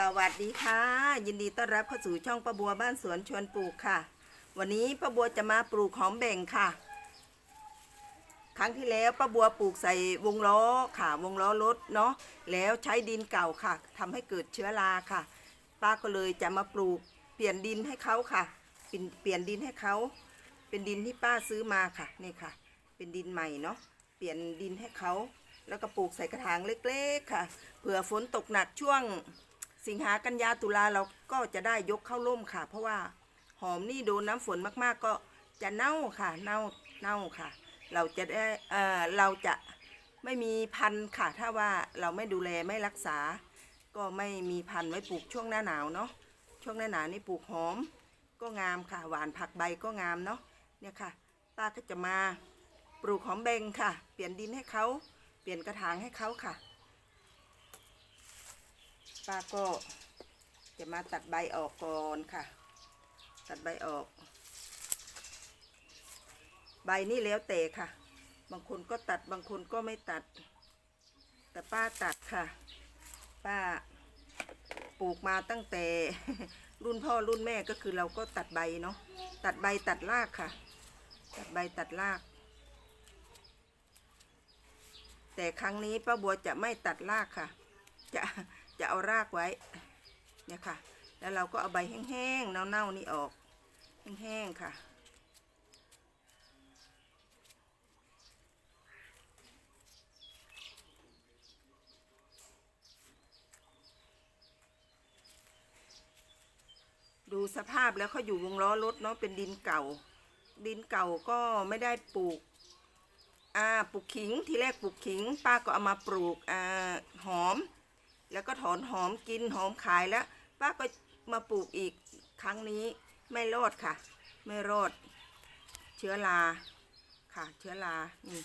สวัสดีค่ะ ยินดีต้อนรับเข้าสู่ช่องป้าบัวบ้านสวนชวนปลูกค่ะ วันนี้ป้าบัวจะมาปลูกหอมแบ่งค่ะ ครั้งที่แล้วป้าบัวปลูกใส่วงล้อค่ะ วงล้อรถเนาะแล้วใช้ดินเก่าค่ะทำให้เกิดเชื้อราค่ะ ป้าก็เลยจะมาปลูกเปลี่ยนดินให้เขาค่ะเปลี่ยนเปลี่ยนดินให้เขาเป็นดินที่ป้าซื้อมาค่ะนี่ค่ะ เป็นดินใหม่เนาะเปลี่ยนดินให้เขาแล้วก็ปลูกใส่กระถางเล็ก ๆ ค่ะ เผื่อฝนตกหนักช่วง สิงหากันยาตุลาเราก็จะได้ยกเข้าร่มค่ะ เพราะว่าหอมนี่โดนน้ำฝนมากๆก็จะเน่าค่ะ เน่าเน่าค่ะ เราจะได้เออเราจะไม่มีพันธุ์ค่ะ ถ้าว่าเราไม่ดูแลไม่รักษา ก็ไม่มีพันธุ์ไว้ปลูกช่วงหน้าหนาวเนาะช่วงหน้าหนาวนี่ปลูกหอม ก็งามค่ะ หวานผักใบก็งามเนาะเนี่ยค่ะป้าก็จะมาปลูกหอมเบงค่ะ เปลี่ยนดินให้เขาเปลี่ยนกระถางให้เขาค่ะ ป้าก็จะมาตัดใบออกก่อนค่ะ ตัดใบออก ใบนี่แล้วแต่ค่ะ บางคนก็ตัดบางคนก็ไม่ตัด แต่ป้าตัดค่ะ ป้าปลูกมาตั้งแต่รุ่นพ่อรุ่นแม่ก็คือเราก็ตัดใบเนาะตัดใบตัดรากค่ะ ตัดใบตัดราก แต่ครั้งนี้ป้าบัวจะไม่ตัดรากค่ะ จะ จะเอารากไว้เนี่ยค่ะ แล้วเราก็เอาใบแห้งๆเน่าๆนี่ออก แห้งๆค่ะดูสภาพแล้วเขาอยู่วงล้อรถเนาะเป็นดินเก่า ดินเก่าก็ไม่ได้ปลูก อ่าปลูกขิงที่แรกปลูกขิง ป้าก็เอามาปลูกอ่าหอม แล้วก็ถอนหอมกินหอมขายแล้ว ป้าก็มาปลูกอีกครั้งนี้ไม่รอดค่ะ ไม่รอด เชื้อราค่ะ เชื้อรานี่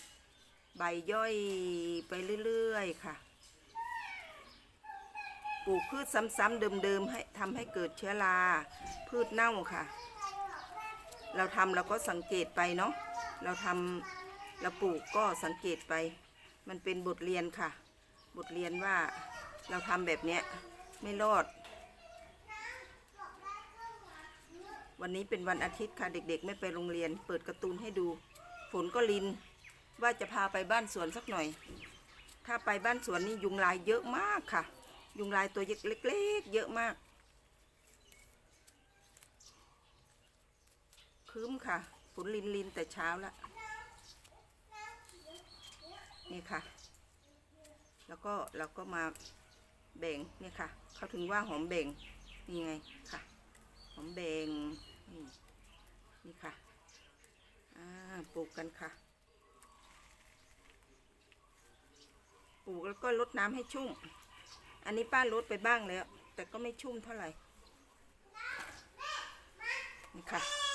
ใบย่อยไปเรื่อยๆค่ะปลูกพืชซ้ำๆเดิมๆให้ทำให้เกิดเชื้อราพืชเน่าค่ะ เราทำเราก็สังเกตไปเนาะเราทำเราปลูกก็สังเกตไป มันเป็นบทเรียนค่ะ บทเรียนว่า เราทำแบบเนี้ยไม่รอด วันนี้เป็นวันอาทิตย์ค่ะเด็กๆ ไม่ไปโรงเรียน เปิดการ์ตูนให้ดู ฝนก็ลิน ว่าจะพาไปบ้านสวนสักหน่อย ถ้าไปบ้านสวนนี่ยุงลายเยอะมากค่ะ ยุงลายตัวเล็กๆ เยอะมาก คืมค่ะ ฝนลินลินแต่เช้าแล้วนี่ค่ะ แล้วก็เราก็มา แบ่งเนี่ยค่ะ เขาถึงว่าหอมแบ่งนี่ไงค่ะ หอมแบ่งนี่นี่ค่ะอ่าปลูกกันค่ะปลูกแล้วก็รดน้ำให้ชุ่ม อันนี้ป้าลดไปบ้างแล้ว แต่ก็ไม่ชุ่มเท่าไหร่นี่ค่ะ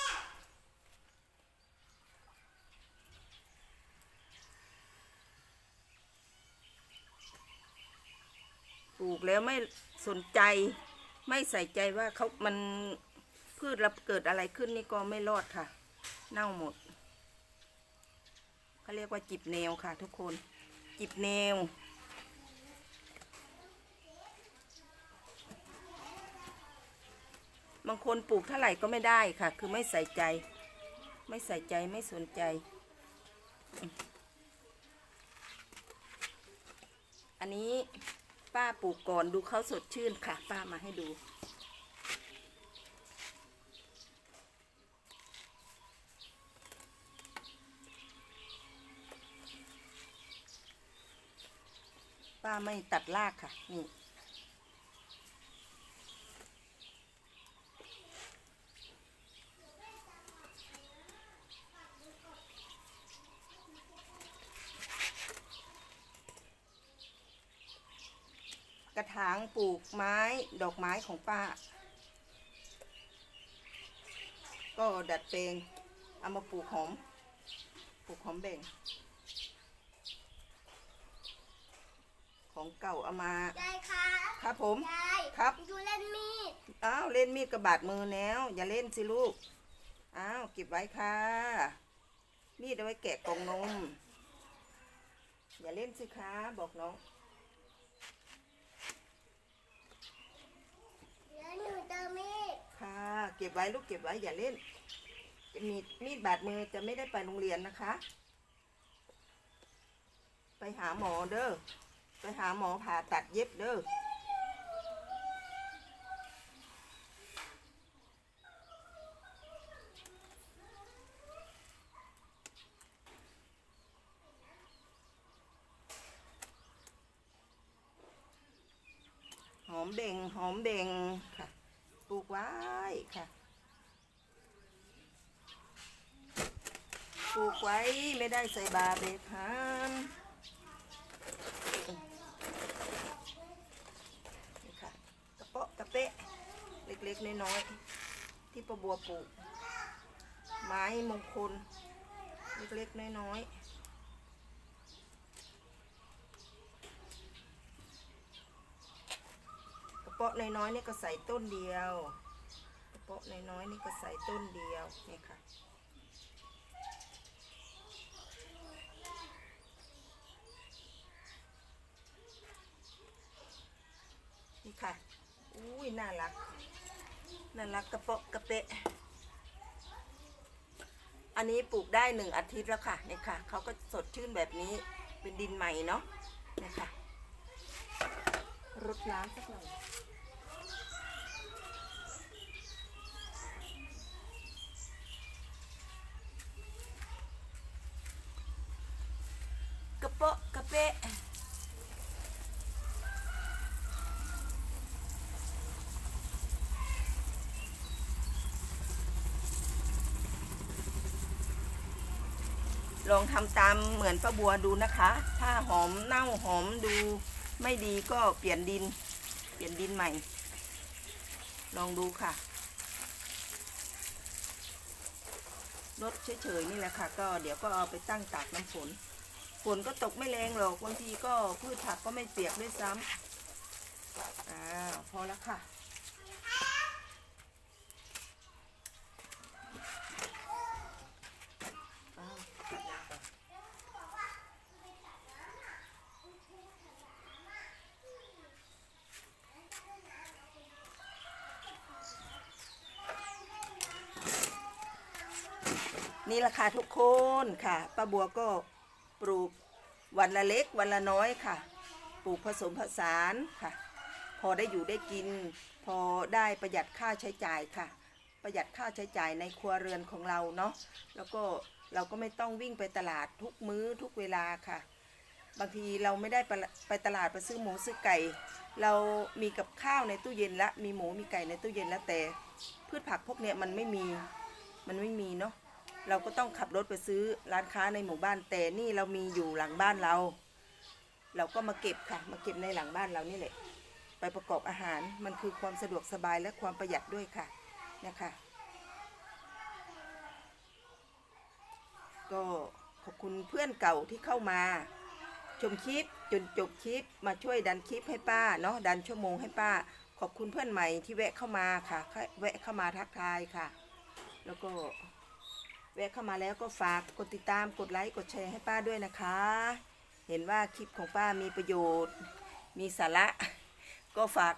กแล้วไม่สนใจ ไม่ใส่ใจว่าเขามันพืชรับเกิดอะไรขึ้นนี่ก็ไม่รอดค่ะ เน่าหมดเขาเรียกว่าจิบแนวค่ะ ทุกคน จิบแนวบางคนปลูกเท่าไหร่ก็ไม่ได้ค่ะ คือไม่ใส่ใจ ไม่ใส่ใจไม่สนใจ อันนี้ ป้าปลูกก่อนดูเขาสดชื่นค่ะ ป้ามาให้ดู ป้าไม่ตัดรากค่ะนี่ กระถางปลูกไม้ดอกไม้ของป้า ก็ดัดแปลงเอามาปลูกหอม ปลูกหอมแบ่ง ของเก่าเอามา ยายครับครับผม ยายครับ ดูเล่นมีดอ้าวเล่นมีดกระบาดมือแล้ว อย่าเล่นสิลูก อ้าวเก็บไว้ค่ะ มีดเอาไว้แกะกล่องนม อย่าเล่นสิคะบอกน้อง เก็บไว้ลูกเก็บไว้อย่าเล่นจะมีมีดบาดมือจะไม่ได้ไปโรงเรียนนะคะ ไปหาหมอเด้อไปหาหมอผ่าตัดเย็บเด้อหอมเบ่งหอมเบ่งค่ะ ลูกไว้ค่ะปลูกไว้ไม่ได้ใส่บาเบคอนนี่ค่ะกระเปาะกระเปะเล็กๆน้อยๆที่ประบัวปลูก ไม้มงคล เล็กๆน้อยๆกระ เปาะน้อยๆนี่ก็ใส่ต้นเดียวกระเปาะน้อยๆนี่ก็ใส่ต้นเดียวนี่ค่ะนี่ค่ะ อุ้ย น่ารัก น่ารักกระเปาะกระเปะ อันนี้ปลูกได้หนึ่งอาทิตย์แล้วค่ะเนี่ยค่ะ เขาก็สดชื่นแบบนี้ เป็นดินใหม่เนาะเนี่ยค่ะ รดน้ำสักหน่อย กระ เปาะลองทำตามเหมือนป้าบัวดูนะคะ ถ้าหอมเน่าหอมดูไม่ดีก็เปลี่ยนดิน เปลี่ยนดินใหม่ ลองดูค่ะลดเฉยๆนี่แหละค่ะ ก็เดี๋ยวก็เอาไปตั้งตากน้ำฝน ฝนก็ตกไม่แรงหรอกบางทีก็พืชผักก็ไม่เปียกด้วยซ้ำอ่าพอแล้วค่ะนนี่แหละค่ะทุกคนค่ะป้าบัวก็ ปลูกวันละเล็กวันละน้อยค่ะ ปลูกผสมผสานค่ะ พอได้อยู่ได้กิน พอได้ประหยัดค่าใช้จ่ายค่ะ ประหยัดค่าใช้จ่ายในครัวเรือนของเราเนาะแล้วก็เราก็ไม่ต้องวิ่งไปตลาดทุกมื้อทุกเวลาค่ะ บางทีเราไม่ได้ไปไปตลาดไปซื้อหมูซื้อไก่ เรามีกับข้าวในตู้เย็นละมีหมูมีไก่ในตู้เย็นแล้วแต่ พืชผักพวกเนี้ยมันไม่มีมันไม่มีเนาะ เราก็ต้องขับรถไปซื้อร้านค้าในหมู่บ้านแต่นี่เรามีอยู่หลังบ้านเรา เราก็มาเก็บค่ะ มาเก็บในหลังบ้านเรานี่แหละ ไปประกอบอาหารมันคือความสะดวกสบายและความประหยัดด้วยค่ะนะคะก็ขอบคุณเพื่อนเก่าที่เข้ามาชมคลิปจนจบคลิปมาช่วยดันคลิปให้ป้าเนาะดันชั่วโมงให้ป้า ขอบคุณเพื่อนใหม่ที่แวะเข้ามาค่ะ แวะเข้ามาทักทายค่ะ แล้วก็ แวะเข้ามาแล้วก็ฝากกดติดตามกดไลค์กดแชร์ให้ป้าด้วยนะคะ เห็นว่าคลิปของป้ามีประโยชน์ มีสาระ ก็ฝาก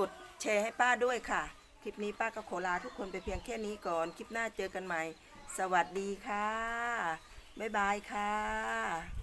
กดแชร์ให้ป้าด้วยค่ะ คลิปนี้ป้าก็ขอลาทุกคนไปเพียงแค่นี้ก่อน คลิปหน้าเจอกันใหม่ สวัสดีค่ะ บ๊ายบายค่ะ